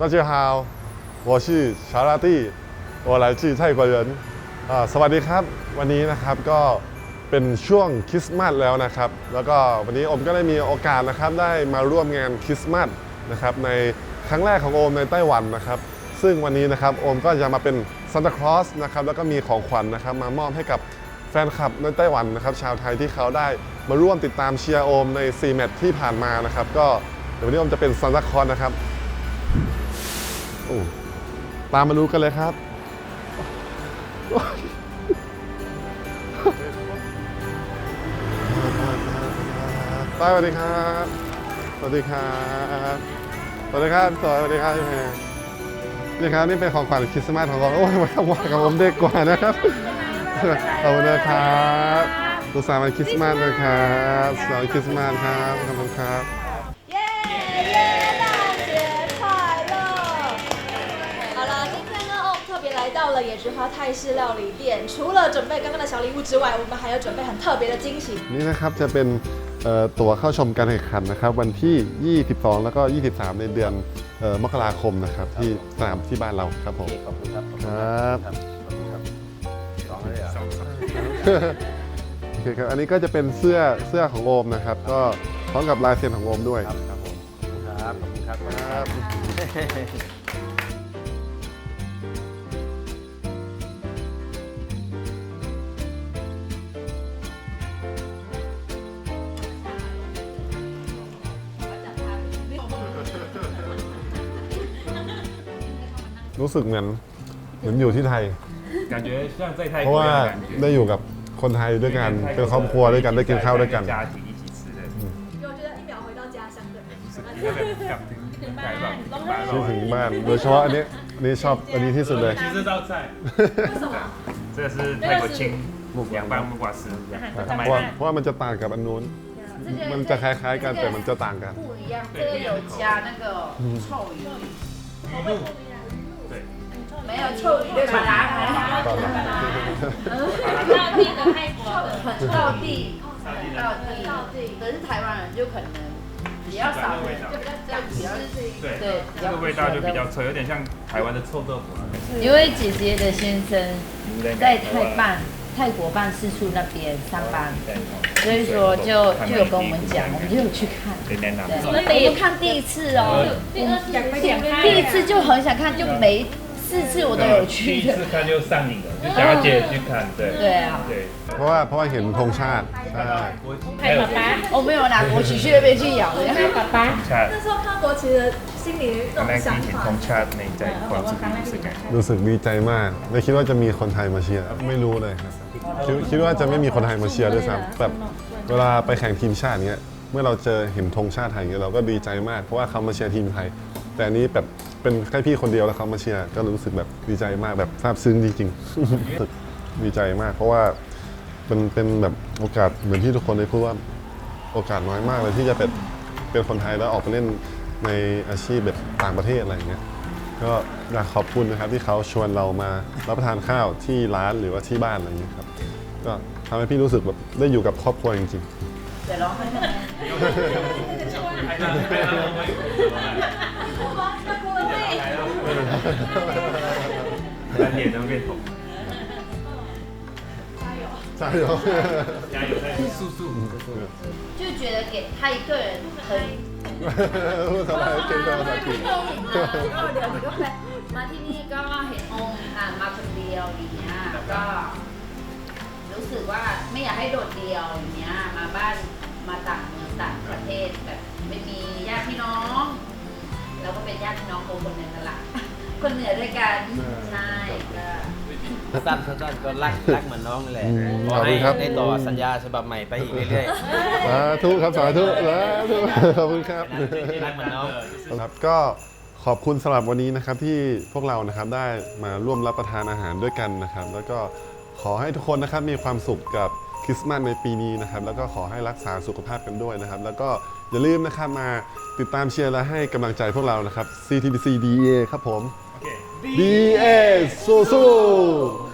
大家好，我是查拉蒂，我来自泰国人อ่าสวัสดีครับ วันนี้นะครับก็เป็นช่วงคริสต์มาสแล้วนะครับ แล้วก็วันนี้โอมก็ได้มีโอกาสนะครับได้มาร่วมงานคริสต์มาสนะครับในครั้งแรกของโอมในไต้หวันนะครับ ซึ่งวันนี้นะครับโอมก็จะมาเป็นซานตาคลอสนะครับแล้วก็มีของขวัญนะครับมามอบให้กับแฟนคลับในไต้หวันนะครับชาวไทยที่เขาได้มาร่วมติดตามเชียร์โอมใน 4 แมตช์ที่ผ่านมานะครับ ก็เดี๋ยววันนี้โอมจะเป็นซานตาคลอสนะครับ โอ้ตามมาดูกันเลยครับสวัสดีครับ สวัสดีครับ สวัสดีครับสวัสดีครับพี่แพรนี่ครับนี่เป็นของขวัญคริสต์มาสของเราโอ้ยมาทำวันกับผมเด็กกว่านะครับขอบคุณนะครับสุขสันต์วันคริสต์มาสนะครับสุขสันต์วันคริสต์มาสครับ ขอบคุณครับ 了野菊花泰式料理店，除了准备刚刚的小礼物之外，我们还有准备很特别的惊喜。นี่นะครับจะเป็นเอ่อตั๋วเข้าชมการแข่งขันนะครับ วันที่ 22 แล้วก็ 23 ในเดือนมกราคมนะครับ ที่สนามที่บ้านเราครับผม ขอบคุณครับ ขอบคุณครับครับสองเลยเหรอะ โอเคครับอันนี้ก็จะเป็นเสื้อเสื้อของโอมนะครับ ก็พร้อมกับลายเซ็นของโอมด้วย ครับครับผม ครับ ขอบคุณครับ ครับ รู้สึกเหมือนเหมือนอยู่ที่ไทย感觉像在泰เพราะว่า，ได้อยู่กับคนไทยด้วยกันเป็นครอบครัวด้วยกันได้กินข้าวด้วยกัน，คิดถึง。บ้านโดยเฉพาะอันนี้อันนี้ชอบอันนี้ที่สุดเลย其实这道菜，为什么？这个是泰国青木凉拌木瓜丝，อาหารประเพจำราะว่าบ้านเพราะว่ามันจะต่างกับอันนู้นมันจะคล้ายๆกันแต่มันจะต่างกัน不一样，这个有加那个臭鱼，没有臭臭的很到地的泰国很到地很到地到地可是台湾人就可能比较少人就比较这样子吃对这个味道就比较臭有点像台湾的臭豆腐因为姐姐的先生在泰办泰国办事处那边上班所以说就就有跟我们讲我们就有去看我们没有看第一次哦第一次就很想看就没四次我都有第去一。次看就上瘾了，就想要接着去看，对对啊，对。 เพราะว่าเพราะว่าเห็นธงชาติใช่ 还有我没有拿国旗去那边去咬的。爸爸，恰，那时候看国旗的心里那刚才种想法以前通。恰那在光是第一次感觉。 รู้สึกดีใจมาก ไม่คิดว่าจะมีคนไทยมาเชียร์ ไม่รู้เลยครับคิดคิดว่าจะไม่มีคนไทยมาเชียร์ด้วยซ้ำแบบเวลาไปแข่งทีมชาติเนี้ย เมื่อเราเจอเห็นธงชาติไทยเงี้ยเราก็ดีใจมาก เพราะว่าเขามาเชียร์ทีมไทย แต่อันนี้แบบ เป็นแค่พี่คนเดียวแล้วเขามาเชียร์ก็รู้สึกแบบดีใจมากแบบซาบซึ้งจริงๆรู้สึกดีใจมาก เพราะว่าเป็นเป็นแบบโอกาสเหมือนที่ทุกคนได้พูดว่าโอกาสน้อยมากเลยที่จะเป็นเป็นคนไทยแล้วออกไปเล่นในอาชีพแบบต่างประเทศอะไรอย่างเงี้ยก็อยากขอบคุณนะครับที่เขาชวนเรามารับประทานข้าวที่ร้านหรือว่าที่บ้านอะไรอย่างเงี้ยครับก็ทำให้พี่รู้สึกแบบได้อยู่กับครอบครัวจริงเดี๋ยวร้องไห้ทำไม ๆ ใช่เหรอ 加油，再速速。就觉得给他一个人很 พูดภาษาไทยเก่งกว่าภาษาอังกฤษ มาที่นี่ก็เห็นองค์อ่านมาคนเดียวอย่างเงี้ยก็ รู้สึกว่าไม่อยากให้โดดเดียวอย่างเงี้ยมาบ้านมาต่างเมืองต่างประเทศแบบไม่มีญาติพี่น้อง เราก็เป็นญาติพี่น้องคนคนหนึ่งนั่นแหละคนเหนือด้วยกันใช่ก็สั้นสั้นก็รักรักเหมือนน้องนี่แหละอืมขขออบคุให้ณครับ ได้ต่อสัญญาฉบับใหม่ไปอีกเรื่อยสาธุครับสาธุสาธุขอบคุณครับๆรักเหมือนน้อง ครับก็ขอบคุณสำหรับวันนี้นะครับที่พวกเรานะครับได้มาร่วมรับประทานอาหารด้วยกันนะครับ แล้วก็ขอให้ทุกคนนะครับมีความสุขกับคริสต์มาสในปีนี้นะครับ แล้วก็ขอให้รักษาสุขภาพกันด้วยนะครับ แล้วก็ อย่าลืมนะครับมาติดตามเชียร์และให้กำลังใจพวกเรานะครับ CTBC DA ครับผม OK。DA สู้ๆ